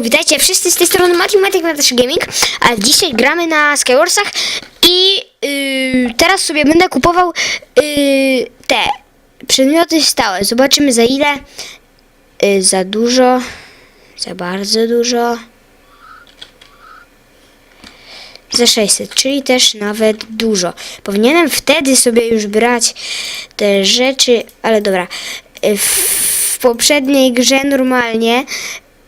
Witajcie wszyscy z tej strony Matematyk Natasza Gaming, a dzisiaj gramy na Skywarsach i yy, teraz sobie będę kupował yy, te przedmioty stałe. Zobaczymy za ile. Yy, za dużo, za bardzo dużo. Za 600, czyli też nawet dużo. Powinienem wtedy sobie już brać te rzeczy, ale dobra. Yy, w poprzedniej grze normalnie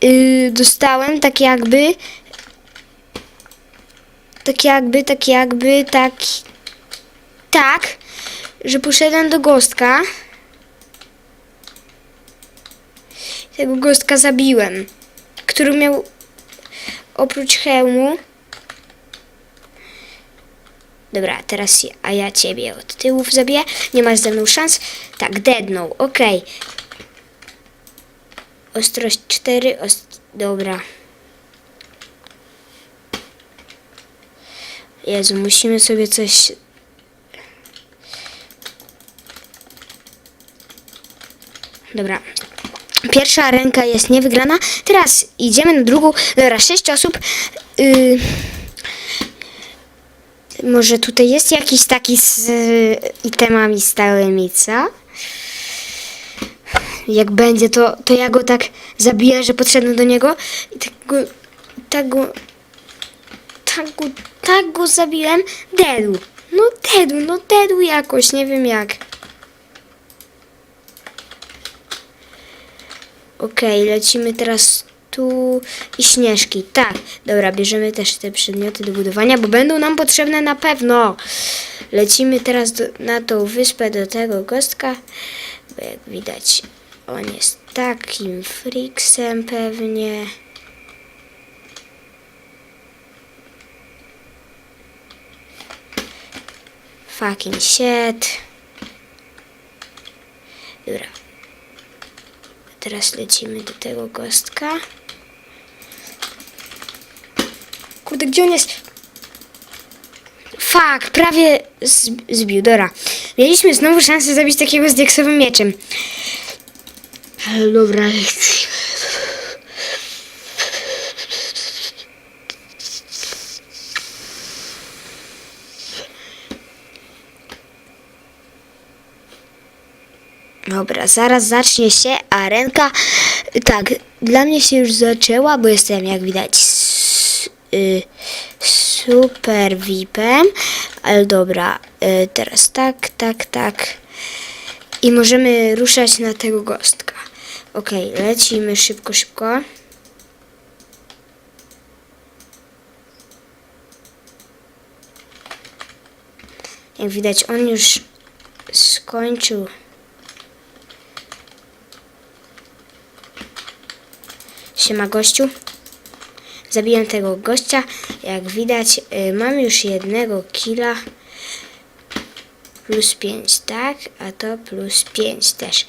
yy, dostałem tak jakby tak jakby, tak jakby, tak tak, że poszedłem do gostka tego gostka zabiłem który miał oprócz hełmu Dobra, teraz ja, a ja ciebie od tyłów zabiję. Nie masz ze mną szans. Tak, deadnął, okej. Ostrość 4, ost... dobra. Jezu, musimy sobie coś... Dobra. Pierwsza ręka jest niewygrana. Teraz idziemy na drugą. Dobra, sześć osób. Yy... Może tutaj jest jakiś taki z itemami stałymi, co? Jak będzie, to, to ja go tak zabiję, że podszedłem do niego i tak go, tak go, tak go, tak go zabiłem. Dedu. No dedu, no dedu jakoś, nie wiem jak. Okej, lecimy teraz tu i śnieżki. Tak, dobra, bierzemy też te przedmioty do budowania, bo będą nam potrzebne na pewno. Lecimy teraz do, na tą wyspę do tego gostka, bo jak widać on jest takim friksem pewnie. Fucking shit. Dobra. Teraz lecimy do tego gostka. Kurde, gdzie on jest? Fuck, prawie z- zbił, dobra. Mieliśmy znowu szansę zabić takiego z diaksowym mieczem. Dobra, lecimy. Dobra, zaraz zacznie się arenka. Tak, dla mnie się już zaczęła, bo jestem jak widać s- y, super VIPem. Ale dobra, y, teraz tak, tak, tak. I możemy ruszać na tego gostka. Okej, lecimy szybko, szybko. Jak widać, on już skończył. Siema gościu. Zabiłem tego gościa. Jak widać, y, mam już jednego killa. Plus 5, tak? A to plus 5 też.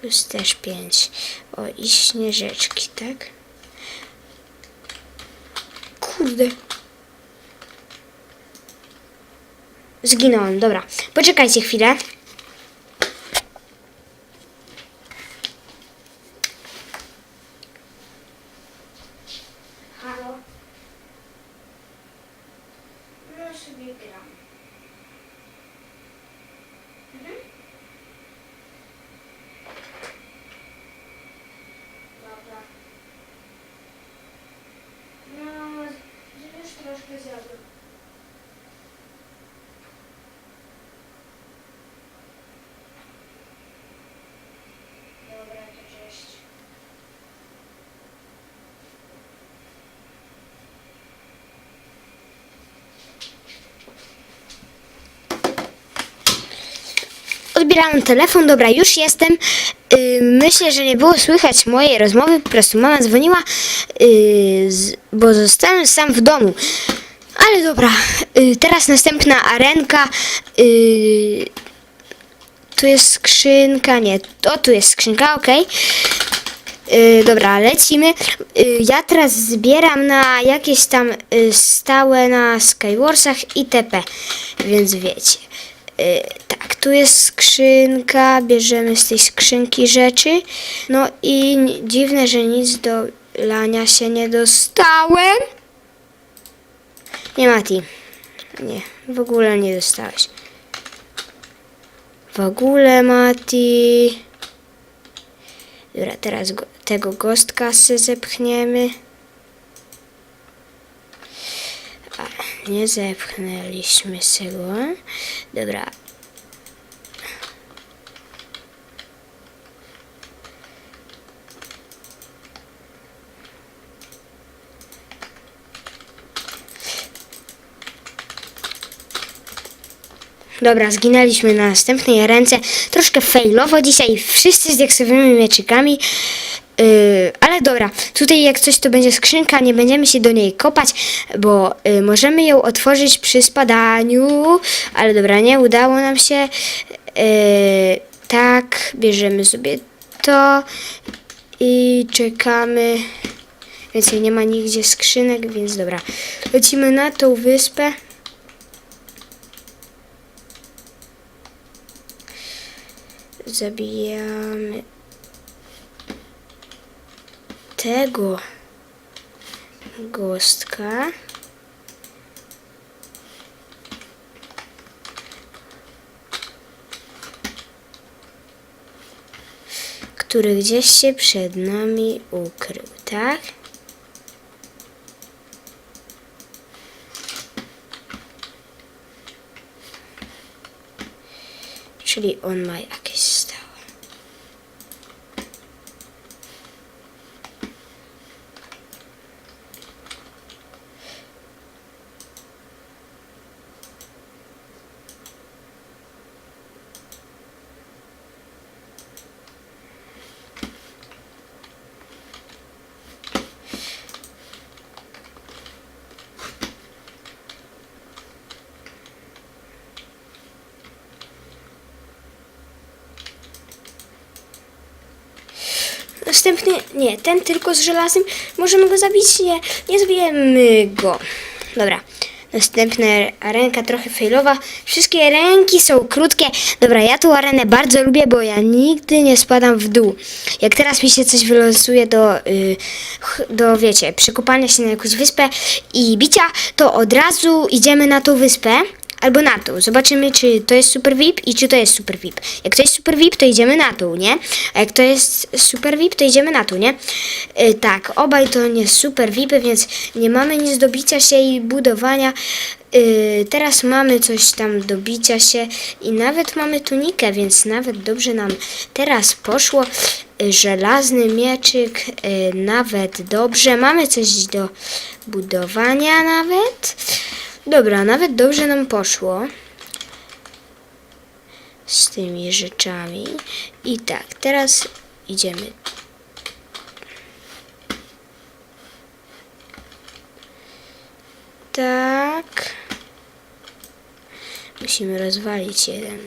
Plus też 5. O, i śnieżeczki, tak? Kurde. Zginąłem, dobra. Poczekajcie chwilę. Halo? No gram. Odbieram telefon, dobra, już jestem. Yy, myślę, że nie było słychać mojej rozmowy, po prostu mama dzwoniła, yy, z, bo zostałem sam w domu. Ale dobra, yy, teraz następna arenka. Yy, tu jest skrzynka, nie, to tu jest skrzynka, okej. Yy, dobra, lecimy. Yy, ja teraz zbieram na jakieś tam yy, stałe na Skywarsach itp. Więc wiecie. Yy, tak, tu jest skrzynka, bierzemy z tej skrzynki rzeczy. No i dziwne, że nic do lania się nie dostałem. Nie, Mati. Nie, w ogóle nie dostałeś. W ogóle, Mati. Dobra, teraz go, tego gostka se zepchniemy. A, nie zepchnęliśmy se go. Dobra. Dobra, zginęliśmy na następnej ręce. Troszkę failowo dzisiaj, wszyscy z diaksowymi mieczykami. Yy, ale dobra, tutaj jak coś to będzie skrzynka, nie będziemy się do niej kopać, bo yy, możemy ją otworzyć przy spadaniu. Ale dobra, nie udało nam się. Yy, tak, bierzemy sobie to i czekamy. Więcej nie ma nigdzie skrzynek, więc dobra. Lecimy na tą wyspę. Zabijamy tego gostka. Który gdzieś się przed nami ukrył, tak? Czyli on ma jakieś stałe. Następny, nie, ten tylko z żelazem. Możemy go zabić? Nie, nie zabijemy go. Dobra. Następna arenka trochę failowa. Wszystkie ręki są krótkie. Dobra, ja tą arenę bardzo lubię, bo ja nigdy nie spadam w dół. Jak teraz mi się coś wylosuje do, y, ch- do wiecie, przekopania się na jakąś wyspę i bicia, to od razu idziemy na tą wyspę. Albo na tą. Zobaczymy, czy to jest super VIP i czy to jest super VIP. Jak to jest super VIP, to idziemy na tą, nie? A jak to jest super VIP, to idziemy na tą, nie? Yy, tak, obaj to nie super VIPy, więc nie mamy nic do bicia się i budowania. Yy, teraz mamy coś tam do bicia się i nawet mamy tunikę, więc nawet dobrze nam teraz poszło. Yy, żelazny mieczyk, yy, nawet dobrze. Mamy coś do budowania nawet. Dobra, nawet dobrze nam poszło z tymi rzeczami. I tak, teraz idziemy. Tak. Musimy rozwalić jeden.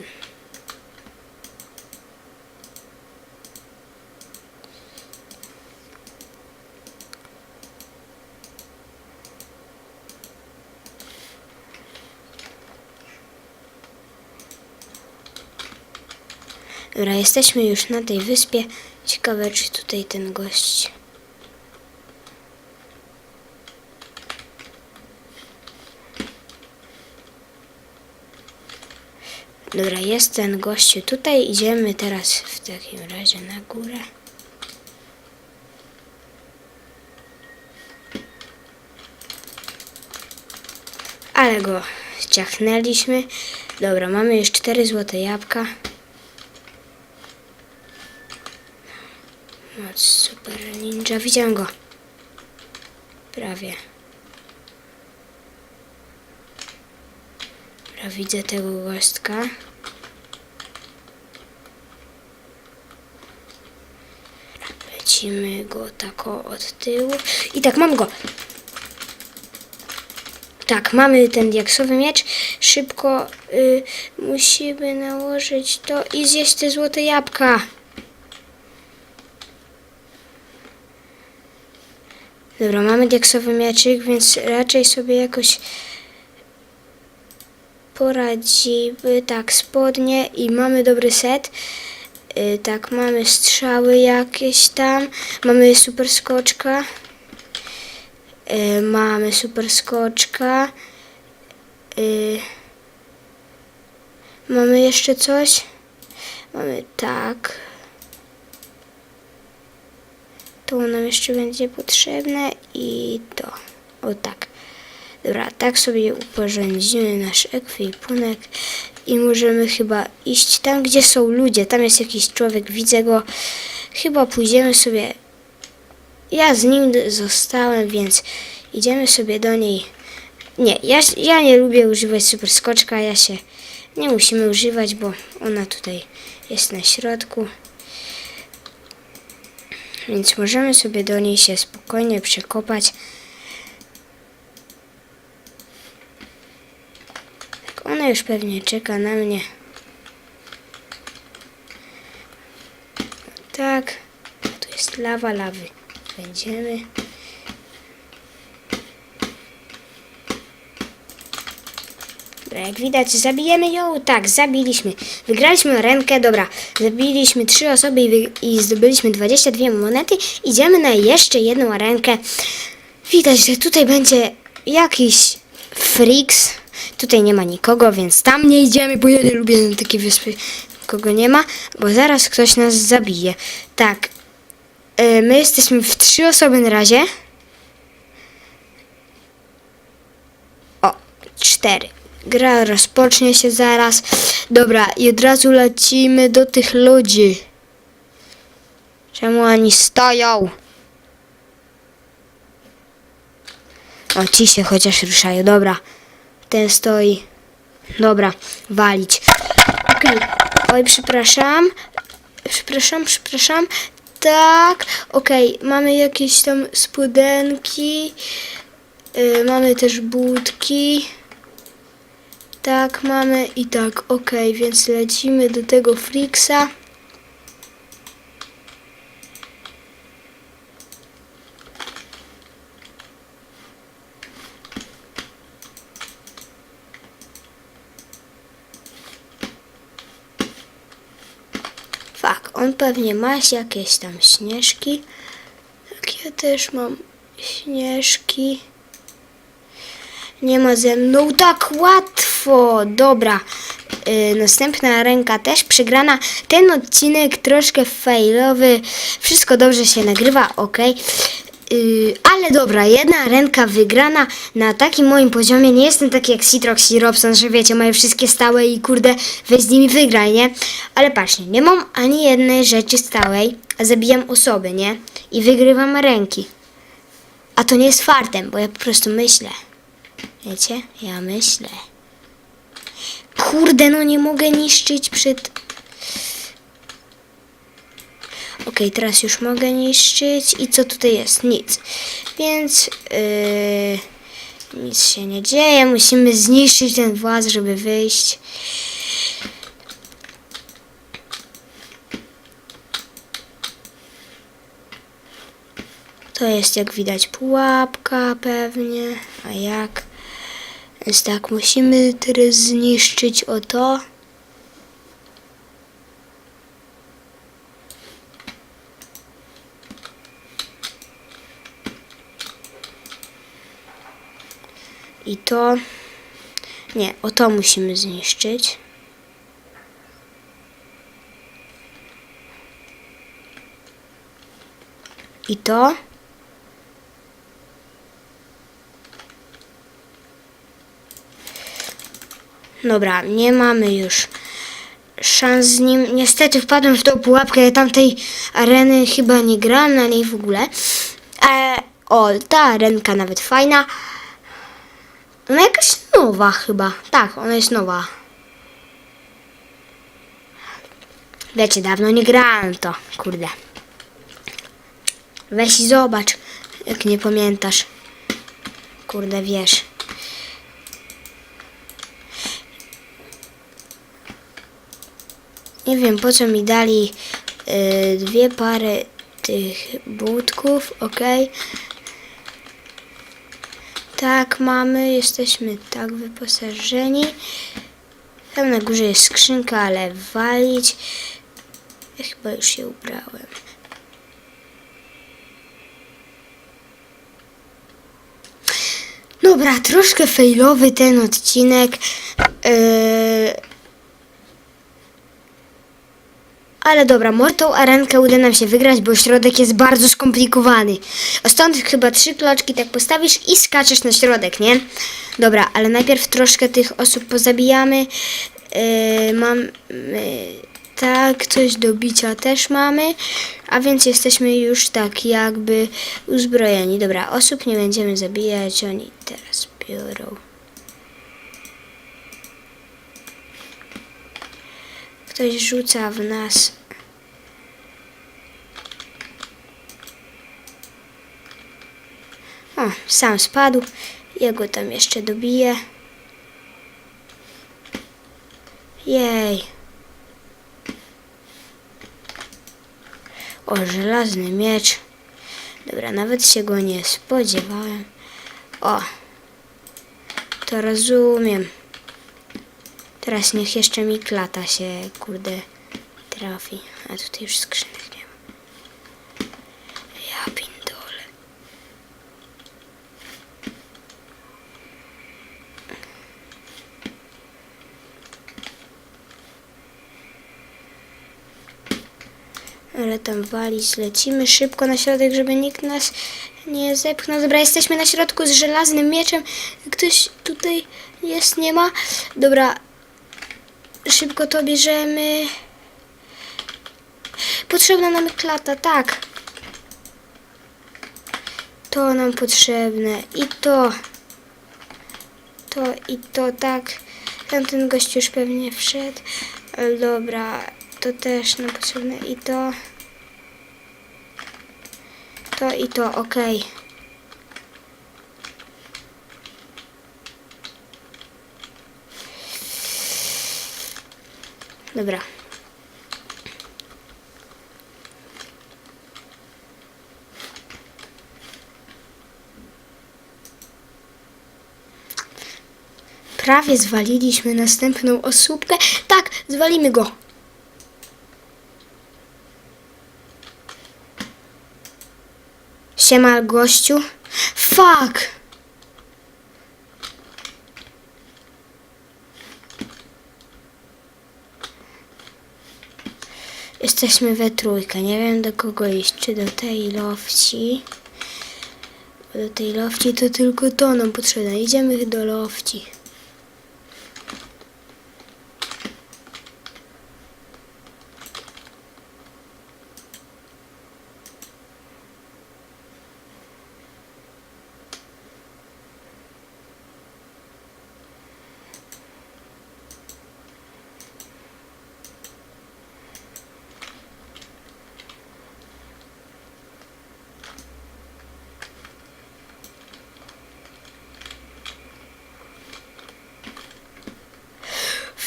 Dobra, jesteśmy już na tej wyspie. Ciekawe, czy tutaj ten gość. Dobra, jest ten gościu tutaj. Idziemy teraz w takim razie na górę. Ale go ciachnęliśmy. Dobra, mamy już cztery złote jabłka. Moc super ninja. Widziałem go. Prawie. Widzę tego gośtka. Lecimy go tako od tyłu. I tak, mam go. Tak, mamy ten diaksowy miecz. Szybko y, musimy nałożyć to i zjeść te złote jabłka. Dobra, mamy diaksowy mieczyk, więc raczej sobie jakoś poradzimy. Tak, spodnie i mamy dobry set. Y, tak, mamy strzały jakieś tam. Mamy super skoczka. Y, mamy super skoczka. Y, mamy jeszcze coś? Mamy tak. To nam jeszcze będzie potrzebne i to. O tak. Dobra, tak sobie uporządzimy nasz ekwipunek i możemy chyba iść tam, gdzie są ludzie. Tam jest jakiś człowiek, widzę go. Chyba pójdziemy sobie. Ja z nim zostałem, więc idziemy sobie do niej. Nie, ja, ja nie lubię używać super skoczka, ja się nie musimy używać, bo ona tutaj jest na środku. Więc możemy sobie do niej się spokojnie przekopać. Tak, Ona już pewnie czeka na mnie. Tak, tu jest lawa lawy. Będziemy. Dobra, jak widać, zabijemy ją. Tak, zabiliśmy. Wygraliśmy rękę, dobra. Zabiliśmy trzy osoby i, i zdobyliśmy 22 monety. Idziemy na jeszcze jedną rękę. Widać, że tutaj będzie jakiś freaks. Tutaj nie ma nikogo, więc tam nie idziemy, bo ja nie lubię na takie wyspy, kogo nie ma, bo zaraz ktoś nas zabije. Tak, e, my jesteśmy w trzy osoby na razie. O, cztery. Gra rozpocznie się zaraz. Dobra, i od razu lecimy do tych ludzi. Czemu oni stoją? O, ci się chociaż ruszają. Dobra, ten stoi. Dobra, walić. Okej. Oj, przepraszam. Przepraszam, przepraszam. Tak, okej, mamy jakieś tam spodenki. Yy, mamy też budki. Tak, mamy i tak, okej, więc lecimy do tego Frixa. Fak, on pewnie ma jakieś tam śnieżki. Tak, ja też mam śnieżki. Nie ma ze mną tak łatwo. Dobra. Yy, następna ręka też przegrana. Ten odcinek troszkę failowy. Wszystko dobrze się nagrywa, ok. Yy, ale dobra, jedna ręka wygrana na takim moim poziomie. Nie jestem taki jak Citrox i Robson, że wiecie, mają wszystkie stałe i kurde, weź z nimi wygraj, nie? Ale patrzcie, nie mam ani jednej rzeczy stałej, a zabijam osoby, nie? I wygrywam ręki. A to nie jest fartem, bo ja po prostu myślę. Wiecie? Ja myślę. Kurde, no nie mogę niszczyć przed... Okej, teraz już mogę niszczyć. I co tutaj jest? Nic. Więc... Yy, nic się nie dzieje. Musimy zniszczyć ten właz, żeby wyjść. To jest jak widać pułapka pewnie. A jak? Więc tak, musimy teraz zniszczyć o to. I to. Nie, o to musimy zniszczyć. I to. Dobra, nie mamy już szans z nim. Niestety wpadłem w tą pułapkę, tamtej areny chyba nie grałem na niej w ogóle. E, o, ta arenka nawet fajna. Ona jakaś nowa chyba. Tak, ona jest nowa. Wiecie, dawno nie grałem to, kurde. Weź i zobacz, jak nie pamiętasz. Kurde, wiesz. Nie wiem po co mi dali y, dwie pary tych butków, ok. Tak, mamy, jesteśmy tak wyposażeni. Tam na górze jest skrzynka, ale walić. Chyba już się ubrałem. Dobra, troszkę failowy ten odcinek. Yy... Ale dobra, tą arenkę uda nam się wygrać, bo środek jest bardzo skomplikowany. Stąd chyba trzy kloczki tak postawisz i skaczesz na środek, nie? Dobra, ale najpierw troszkę tych osób pozabijamy. Yy, mam... Yy, tak, coś do bicia też mamy, a więc jesteśmy już tak jakby uzbrojeni. Dobra, osób nie będziemy zabijać, oni teraz biorą. Ktoś rzuca w nas. O, sam spadł. Ja go tam jeszcze dobiję. Jej. O, żelazny miecz. Dobra, nawet się go nie spodziewałem. O, to rozumiem. Teraz niech jeszcze mi klata się, kurde, trafi. A tutaj już skrzynek. Ja pindole. Ale tam walić, lecimy szybko na środek, żeby nikt nas nie zepchnął. Dobra, jesteśmy na środku z żelaznym mieczem. Ktoś tutaj jest, nie ma. Dobra, szybko to bierzemy. Potrzebna nam klata, tak. To nam potrzebne i to. To i to, tak. Tamten gość już pewnie wszedł. Ale Dobra, to też nam potrzebne i to. To i to, okej. Dobra. Prawie zwaliliśmy następną osóbkę. Tak, zwalimy go. Siema, gościu. Fuck! Jesteśmy we trójkę. Nie wiem do kogo iść. Czy do tej lofci? Do tej lofci to tylko to nam potrzebne. Idziemy do lofci.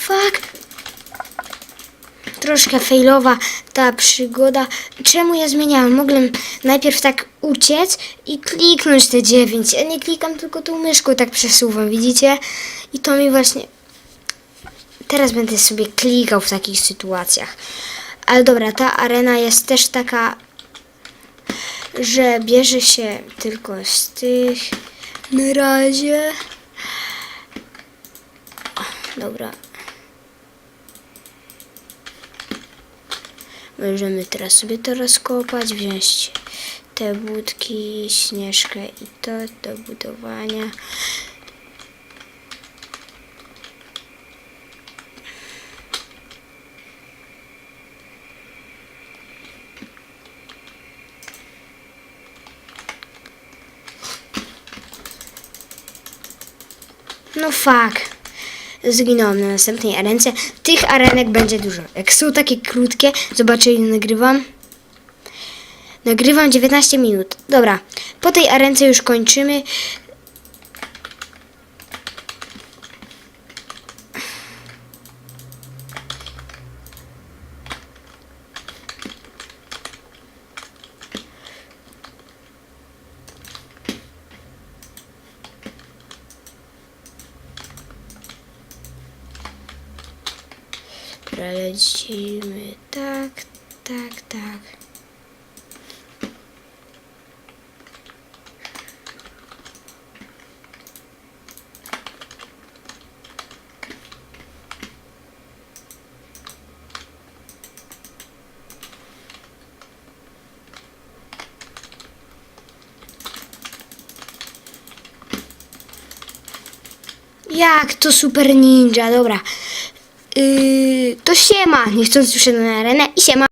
Fuck! Troszkę failowa ta przygoda. Czemu ja zmieniałem? Mogłem najpierw tak uciec i kliknąć te 9. Ja nie klikam, tylko tą myszką tak przesuwam, widzicie? I to mi właśnie... Teraz będę sobie klikał w takich sytuacjach. Ale dobra, ta arena jest też taka, że bierze się tylko z tych. Na razie. Dobra, Możemy teraz sobie to rozkopać, wziąć te budki, śnieżkę i to do budowania. No fuck. Zginąłem na następnej arence. Tych arenek będzie dużo. Jak są takie krótkie, zobaczę ile nagrywam. Nagrywam 19 minut. Dobra, po tej arence już kończymy. Dobra, tak, tak, tak. Jak to super ninja, dobra. Yy, to siema, niechcąc już na arenę i siema.